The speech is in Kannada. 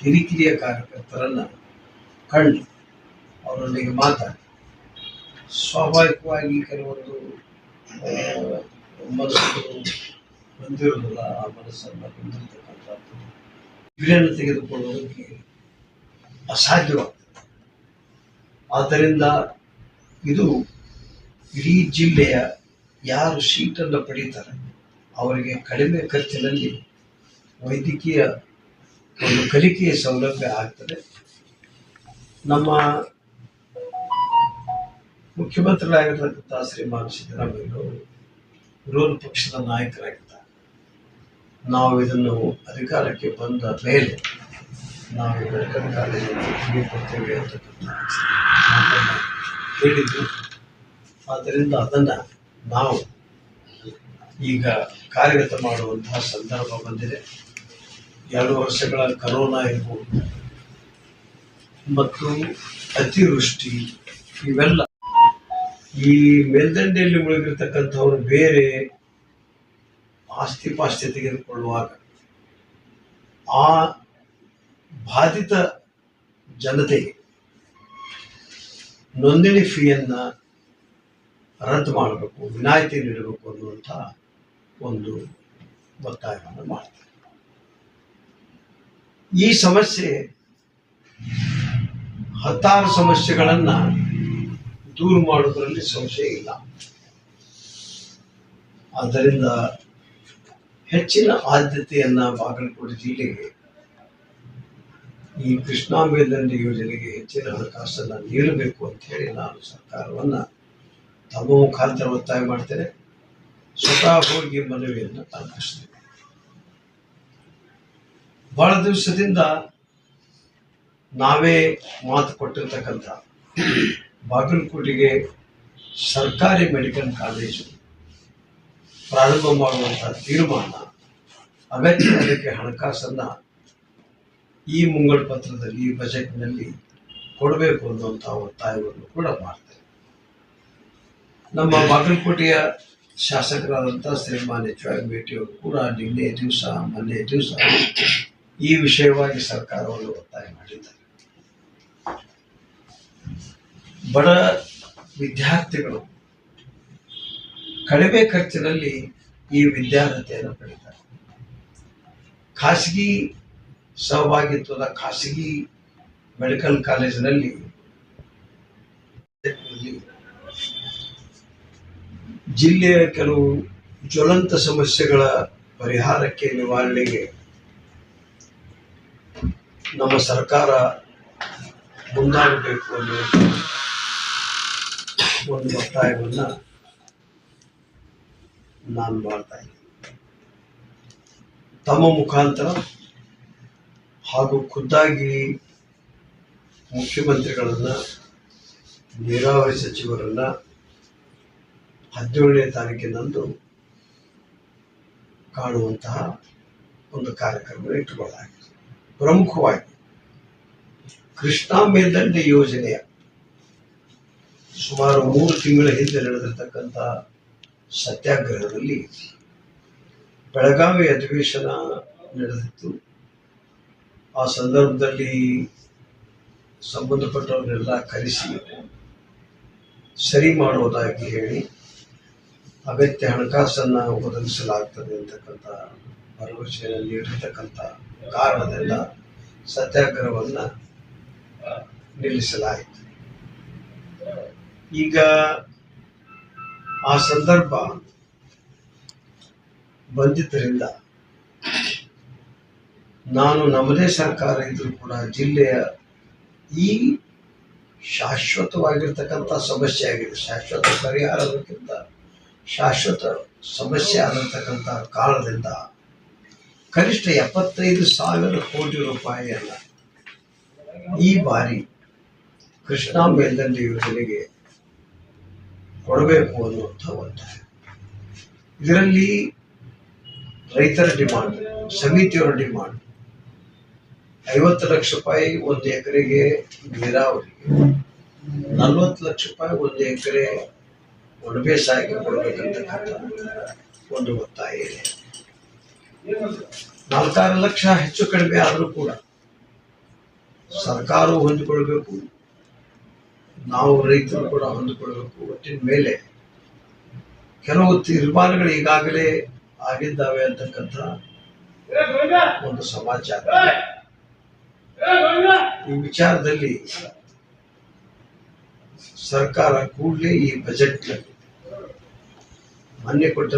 ಹಿರಿಕಿರಿಯ ಕಾರ್ಯಕರ್ತರನ್ನು ಕಂಡು ಅವರೊಂದಿಗೆ ಮಾತಾಡಿ. ಸ್ವಾಭಾವಿಕವಾಗಿ ಕೆಲವೊಂದು ಮನಸ್ಸು ಬಂದಿರೋದಿಲ್ಲ ಆ ಮನಸ್ಸನ್ನು ಬಂದಿರತಕ್ಕಂಥದ್ದು. ಇವರನ್ನು ತೆಗೆದುಕೊಳ್ಳೋದಕ್ಕೆ ಅಸಾಧ್ಯವಾಗ್ತದೆ. ಆದ್ದರಿಂದ ಇದು ಇಡೀ ಜಿಲ್ಲೆಯ ಯಾರು ಸೀಟನ್ನು ಪಡೀತಾರೆ, ಅವರಿಗೆ ಕಡಿಮೆ ಖರ್ಚಿನಲ್ಲಿ ವೈದ್ಯಕೀಯ ಒಂದು ಕಲಿಕೆಯ ಸೌಲಭ್ಯ ಆಗ್ತದೆ. ನಮ್ಮ ಮುಖ್ಯಮಂತ್ರಿಗಳಾಗಿರ್ತಕ್ಕಂಥ ಶ್ರೀಮಾನ್ ಸಿದ್ದರಾಮಯ್ಯವರು ವಿರೋಧ ಪಕ್ಷದ ನಾಯಕರಾಗಿದ್ದಾರೆ. ನಾವು ಇದನ್ನು ಅಧಿಕಾರಕ್ಕೆ ಬಂದ ಮೇಲೆ ನಾವು ಮೆಡಿಕಲ್ ಕಾಲೇಜನ್ನು ಕೊಡ್ತೇವೆ ಅಂತಕ್ಕಂಥ ಹೇಳಿದ್ದು ಆದ್ದರಿಂದ ಅದನ್ನು ನಾವು ಈಗ ಕಾರ್ಯಗತ ಮಾಡುವಂತಹ ಸಂದರ್ಭ ಬಂದಿದೆ. ಎರಡು ವರ್ಷಗಳ ಕರೋನಾ ಇರ್ಬೋದು. ಮತ್ತು ಅತಿವೃಷ್ಟಿ ಇವೆಲ್ಲ. ಈ ಮೇಲ್ದಂಡೆಯಲ್ಲಿ ಮುಳುಗಿರ್ತಕ್ಕಂಥವ್ರು ಬೇರೆ ಆಸ್ತಿ ಪಾಸ್ತಿ ತೆಗೆದುಕೊಳ್ಳುವಾಗ ಆ ಬಾಧಿತ ಜನತೆಗೆ ನೋಂದಣಿ ಫೀಯನ್ನ ರದ್ದು ಮಾಡಬೇಕು, ವಿನಾಯಿತಿ ನೀಡಬೇಕು ಅನ್ನುವಂಥ ಒಂದು ಒತ್ತಾಯವನ್ನು ಮಾಡ್ತಾರೆ. ಈ ಸಮಸ್ಯೆ ಹತ್ತಾರು ಸಮಸ್ಯೆಗಳನ್ನು ದೂರ ಮಾಡುವುದರಲ್ಲಿ ಸಂಶಯ ಇಲ್ಲ. ಆದ್ದರಿಂದ ಹೆಚ್ಚಿನ ಆದ್ಯತೆಯನ್ನ ಬಾಗಲಕೋಟೆ ಜಿಲ್ಲೆಗೆ, ಈ ಕೃಷ್ಣಾ ಮೇಲ್ದಂಡೆ ಯೋಜನೆಗೆ ಹೆಚ್ಚಿನ ಹಣಕಾಸನ್ನು ನೀಡಬೇಕು ಅಂತ ಹೇಳಿ ನಾನು ಸರ್ಕಾರವನ್ನ ತಮ್ಮ ಮುಖಾಂತರ ಒತ್ತಾಯ ಮಾಡ್ತೇನೆ. ಸ್ವತಃ ಹೋಗಿ ಮನವಿಯನ್ನು ತಲುಪಿಸ್ತೇನೆ. ಬಹಳ ದಿವಸದಿಂದ ನಾವೇ ಮಾತು ಕೊಟ್ಟಿರ್ತಕ್ಕಂಥ ಬಾಗಲಕೋಟೆಗೆ ಸರ್ಕಾರಿ ಮೆಡಿಕಲ್ ಕಾಲೇಜು ಪ್ರಾರಂಭ ಮಾಡುವಂಥ ತೀರ್ಮಾನ ಅಗತ್ಯ ಅದಕ್ಕೆ ಹಣಕಾಸನ್ನ ಈ ಮುಂಗಡ ಪತ್ರದಲ್ಲಿ, ಈ ಬಜೆಟ್ನಲ್ಲಿ ಕೊಡಬೇಕು ಅನ್ನುವಂಥ ಒತ್ತಾಯವನ್ನು ಕೂಡ ಮಾಡ್ತೇವೆ. ನಮ್ಮ ಬಾಗಲಕೋಟೆಯ ಶಾಸಕರಾದಂಥ ಶ್ರೀಮಾನ್ ವೈ ಭೇಟಿಯವರು ಕೂಡ ನಿನ್ನೆ ದಿವಸ, ಮೊನ್ನೆ ದಿವಸ ಈ ವಿಷಯವಾಗಿ ಸರ್ಕಾರವನ್ನು ಒತ್ತಾಯ ಮಾಡಿದ್ದಾರೆ. ಬಡ ವಿದ್ಯಾರ್ಥಿಗಳು ಕಡಿಮೆ ಖರ್ಚಿನಲ್ಲಿ ಈ ವಿದ್ಯಾರ್ಹತೆಯನ್ನು ಪಡೀತಾರೆ ಖಾಸಗಿ ಸಹಭಾಗಿತ್ವದ ಖಾಸಗಿ ಮೆಡಿಕಲ್ ಕಾಲೇಜಿನಲ್ಲಿ ಜಿಲ್ಲೆಯ ಕೆಲವು ಜ್ವಲಂತ ಸಮಸ್ಯೆಗಳ ಪರಿಹಾರಕ್ಕೆ ನಿವಾರಣೆಗೆ ನಮ್ಮ ಸರ್ಕಾರ ಮುಂದಾಗಬೇಕು ಅನ್ನೋ ಒಂದು ಒತ್ತಾಯವನ್ನು ನಾನು ಮಾಡ್ತಾ ಇದ್ದೀನಿ. ತಮ್ಮ ಮುಖಾಂತರ ಹಾಗೂ ಖುದ್ದಾಗಿ ಮುಖ್ಯಮಂತ್ರಿಗಳನ್ನ, ನೀರಾವರಿ ಸಚಿವರನ್ನು ಹದಿನೇಳನೇ ತಾರೀಕಿನಂದು ಕಾಣುವಂತಹ ಒಂದು ಕಾರ್ಯಕ್ರಮ ಇಟ್ಟುಕೊಳ್ಳಲಾಗಿದೆ. ಪ್ರಮುಖವಾಗಿ ಕೃಷ್ಣಾ ಮೇಲ್ದಂಡೆ ಯೋಜನೆಯ ಸುಮಾರು ಮೂರು ತಿಂಗಳ ಹಿಂದೆ ನಡೆದಿರ್ತಕ್ಕಂಥ ಸತ್ಯಾಗ್ರಹದಲ್ಲಿ ಬೆಳಗಾವಿ ಅಧಿವೇಶನ ನಡೆದಿತ್ತು. ಆ ಸಂದರ್ಭದಲ್ಲಿ ಸಂಬಂಧಪಟ್ಟವರನ್ನೆಲ್ಲ ಕರೆಸಿ ಸರಿ ಮಾಡುವುದಾಗಿ ಹೇಳಿ ಅಗತ್ಯ ಹಣಕಾಸನ್ನು ಒದಗಿಸಲಾಗ್ತದೆ ಅಂತಕ್ಕಂಥ ಭರವಸೆಯನ್ನು ನೀಡಿರ್ತಕ್ಕಂಥ ಕಾರಣದಿಂದ ಸತ್ಯಾಗ್ರಹವನ್ನು ನಿಲ್ಲಿಸಲಾಯಿತು. ಈಗ ಆ ಸಂದರ್ಭ ಬಂದಿದ್ದರಿಂದ ನಾನು ನಮ್ಮದೇ ಸರ್ಕಾರ ಇದ್ರೂ ಕೂಡ ಜಿಲ್ಲೆಯ ಈ ಶಾಶ್ವತವಾಗಿರ್ತಕ್ಕಂಥ ಸಮಸ್ಯೆ ಆಗಿದೆ. ಶಾಶ್ವತ ಪರಿಹಾರಕ್ಕಿಂತ ಶಾಶ್ವತ ಸಮಸ್ಯೆ ಆಗಿರ್ತಕ್ಕಂಥ ಕಾರಣದಿಂದ ಕನಿಷ್ಠ ಎಪ್ಪತ್ತೈದು ಸಾವಿರ ಕೋಟಿ ಅಲ್ಲ. ಈ ಬಾರಿ ಕೃಷ್ಣಾ ಮೇಲ್ದಂಡೆ ಯೋಜನೆಗೆ ಕೊಡಬೇಕು ಅನ್ನುವಂಥ ಒತ್ತಾಯ ಇದರಲ್ಲಿ ರೈತರ ಡಿಮಾಂಡ್, ಸಮಿತಿಯವರ ಡಿಮಾಂಡ್, ಐವತ್ತು ಲಕ್ಷ ರೂಪಾಯಿ ಒಂದು ಎಕರೆಗೆ ನೀರಾವರಿ, ನಲ್ವತ್ತು ಲಕ್ಷ ರೂಪಾಯಿ ಒಂದು ಎಕರೆ ಒಣಬೇಸಾಯಕ್ಕೆ ಕೊಡಬೇಕಂತಕ್ಕಂಥ ಒಂದು ಒತ್ತಾಯ ಇದೆ. ನಾಲ್ಕಾರು ಲಕ್ಷ ಹೆಚ್ಚು ಕಡಿಮೆ ಆದರೂ ಕೂಡ ಸರ್ಕಾರವು ಹೊಂದಿಕೊಳ್ಬೇಕು. ನಾವು ರೈತರು ಕೂಡ ಹೊಂದಿಕೊಳ್ಬೇಕು. ಒಟ್ಟಿನ ಮೇಲೆ ಕೆಲವು ತೀರ್ಮಾನಗಳು ಈಗಾಗಲೇ ಆಗಿದ್ದಾವೆ ಅಂತಕ್ಕಂಥ ಒಂದು ಸಮಾಚಾರ ಈ ವಿಚಾರದಲ್ಲಿ ಸರ್ಕಾರ ಕೂಡಲೇ ಈ ಬಜೆಟ್ ಮಾನ್ಯ ಕೊಟ್ಟ